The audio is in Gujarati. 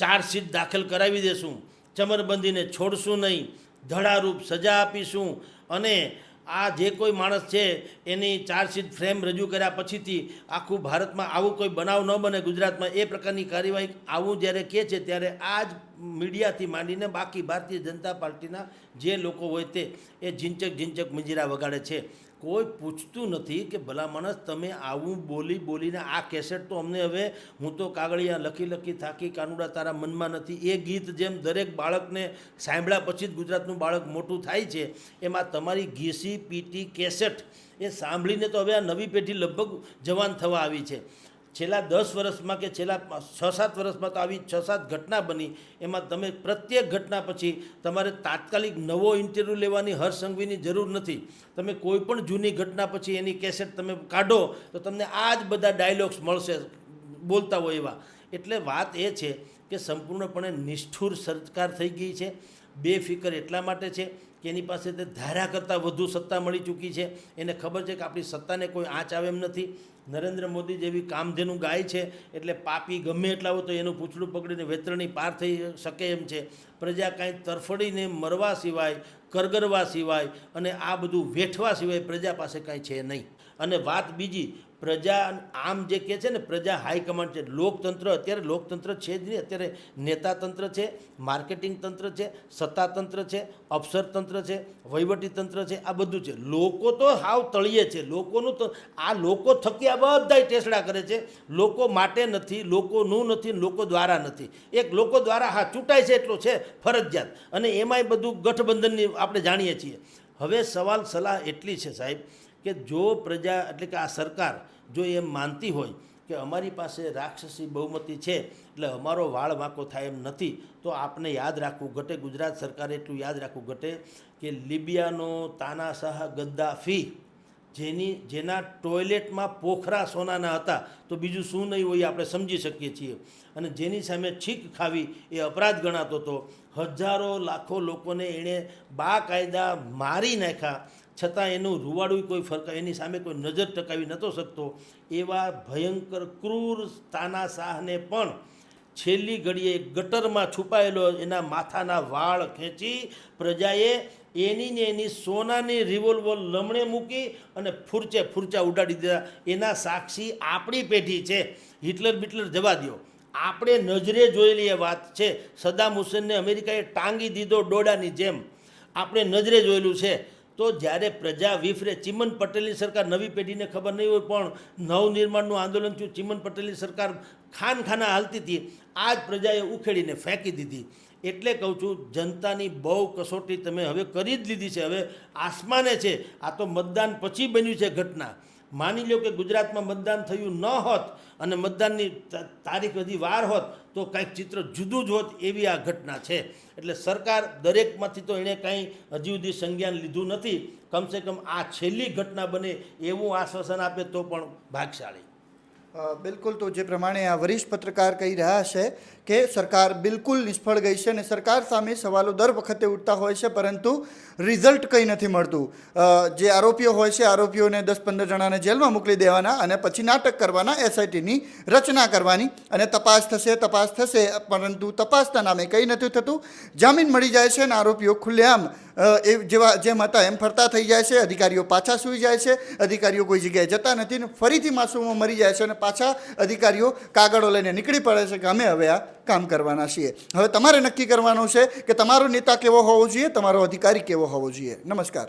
ચાર્જશીટ દાખલ કરાવી દેશું. ચમરબંધીને છોડશું નહીં. ધડારૂપ સજા આપીશું અને આ જે કોઈ માણસ છે, એની ચાર્જશીટ ફ્રેમ રજૂ કર્યા પછીથી આખું ભારતમાં આવું કોઈ બનાવ ન બને. ગુજરાતમાં એ પ્રકારની કાર્યવાહી આવું જ્યારે કહે છે, ત્યારે આ જ મીડિયાથી માંડીને બાકી ભારતીય જનતા પાર્ટીના જે લોકો હોય તે, એ ઝીંચક ઝીંચક મંજીરા વગાડે છે. કોઈ પૂછતું નથી કે ભલા માણસ, તમે આવું બોલી બોલીને આ કેસેટ તો અમને હવે હું તો કાગળિયા લખી લખી થાકી કાનુડા તારા મનમાં નથી. એ ગીત જેમ દરેક બાળકને સાંભળ્યા પછી જ ગુજરાતનું બાળક મોટું થાય છે, એમાં તમારી ઘીસી પીટી કેસેટ એ સાંભળીને તો હવે આ નવી પેઢી લગભગ જવાન થવા આવી છે. છેલ્લા દસ વર્ષમાં કે છેલ્લા છ સાત વર્ષમાં તો આવી છ સાત ઘટના બની. એમાં તમે પ્રત્યેક ઘટના પછી તમારે તાત્કાલિક નવો ઇન્ટરવ્યૂ લેવાની હરસંઘવીની જરૂર નથી. તમે કોઈ પણ જૂની ઘટના પછી એની કેસેટ તમે કાઢો તો તમને આ જ બધા ડાયલોગ્સ મળશે બોલતા હોય એવા. એટલે વાત એ છે કે સંપૂર્ણપણે નિષ્ઠુર સરકાર થઈ ગઈ છે, બેફિકર એટલા માટે છે કે એની પાસે તે ધાર્યા કરતાં વધુ સત્તા મળી ચૂકી છે. એને ખબર છે કે આપણી સત્તાને કોઈ આંચ આવે એમ નથી. નરેન્દ્ર મોદી જેવી કામધેનું ગાય છે એટલે પાપી ગમે એટલા હોય તો એનું પૂછડું પકડીને વેતરણી પાર થઈ શકે એમ છે. પ્રજા કાંઈ તરફડીને મરવા સિવાય, કરગરવા સિવાય અને આ બધું વેઠવા સિવાય પ્રજા પાસે કાંઈ છે નહીં. અને વાત બીજી, પ્રજા આમ જે કહે છે ને, પ્રજા હાઈકમાન્ડ છે. લોકતંત્ર અત્યારે, લોકતંત્ર છે જ નહીં, અત્યારે નેતાતંત્ર છે માર્કેટિંગ તંત્ર છે, સત્તાતંત્ર છે અફસરતંત્ર છે, વહીવટી તંત્ર છે, આ બધું છે. લોકો તો હાવ તળીએ છે. લોકોનું તો, આ લોકો થકી આ બધાય ટેસડા કરે છે. લોકો માટે નથી, લોકોનું નથી, લોકો દ્વારા નથી. એક લોકો દ્વારા હા, ચૂંટાય છે એટલો છે, ફરજિયાત. અને એમાંય બધું ગઠબંધનની આપણે જાણીએ છીએ. હવે સવાલ, સલાહ એટલી છે સાહેબ કે જો પ્રજા, એટલે કે આ સરકાર જો એમ માનતી હોય કે અમારી પાસે રાક્ષસી બહુમતી છે, એટલે અમારો વાળ વાંકો થાય એમ નથી, તો આપને યાદ રાખવું ઘટે, ગુજરાત સરકારે એટલું યાદ રાખવું ઘટે કે લિબિયાનો તાનાશાહ ગદ્દાફી જેની, જેના ટોયલેટમાં પોખરા સોનાના હતા, તો બીજું શું નહીં હોય આપણે સમજી શકીએ છીએ. અને જેની સામે છીક ખાવી એ અપરાધ ગણાતો હતો. હજારો લાખો લોકોને એણે બાકાયદા મારી નાખ્યા. છતાં એનું રૂવાડું કોઈ ફરક, એની સામે કોઈ નજર ટકાવી નહોતો શકતો. એવા ભયંકર, ક્રૂર તાનાશાહને પણ છેલ્લી ઘડીએ ગટરમાં છુપાયેલો એના માથાના વાળ ખેંચી પ્રજાએ એની ને એની સોનાની રિવોલ્વર લમણે મૂકી અને ફૂરચે ફૂરચા ઉડાડી દીધા. એના સાક્ષી આપણી પેઢી છે. હિટલર બિટલર જવા દ્યો. આપણે નજરે જોયેલી એ વાત છે. સદામ હુસેનને અમેરિકાએ ટાંગી દીધો ડોડાની જેમ. આપણે નજરે જોયેલું છે. તો જ્યારે પ્રજા વિફરે, ચિમન પટેલની સરકાર નવી પેઢીને ખબર નહીં હોય, પણ નવનિર્માણનું આંદોલન થયું, ચિમન પટેલની સરકાર ખાન ખાના હાલતી હતી આ જ પ્રજાએ ઉખેડીને ફેંકી દીધી. એટલે કહું છું, જનતાની બહુ કસોટી તમે હવે કરી જ લીધી છે. હવે આસમાને છે. આ તો મતદાન પછી બન્યું છે ઘટના. માની લો કે ગુજરાતમાં મતદાન થયું ન હોત અને મતદાનની તારીખ હજી વાર હોત, તો કાંઈક ચિત્ર જુદું જ હોત એવી આ ઘટના છે. એટલે સરકાર દરેકમાંથી તો એણે કાંઈ હજી સુધી સંજ્ઞાન લીધું નથી. કમસે કમ આ છેલ્લી ઘટના બને એવું આશ્વાસન આપે તો પણ ભાગશાળી. બિલકુલ તો જે પ્રમાણે આ વરિષ્ઠ પત્રકાર કહી રહ્યા છે કે સરકાર બિલકુલ નિષ્ફળ ગઈ છે અને સરકાર સામે સવાલો દર વખતે ઉઠતા હોય છે, પરંતુ રિઝલ્ટ કંઈ નથી મળતું. જે આરોપીઓ હોય છે, આરોપીઓને દસ પંદર જણાને જેલમાં મોકલી દેવાના અને પછી નાટક કરવાના, એસઆઈટીની રચના કરવાની અને તપાસ થશે તપાસ થશે, પરંતુ તપાસના નામે કંઈ નથી થતું. જામીન મળી જાય છે અને આરોપીઓ ખુલ્લેઆમ એ જેવા જેમ હતા એમ ફરતા થઈ જાય છે, અધિકારીઓ પાછા સૂઈ જાય છે, અધિકારીઓ કોઈ જગ્યાએ જતા નથી ને ફરીથી માસૂમો મરી જાય છે અને પાછા અધિકારીઓ કાગળો લઈને નીકળી પડે છે કે અમે હવે આ કામ કરવાના છીએ. હવે તમારે નક્કી કરવાનું છે કે તમારો નેતા કેવો હોવો જોઈએ, તમારો અધિકારી કેવો હોવો જોઈએ. નમસ્કાર.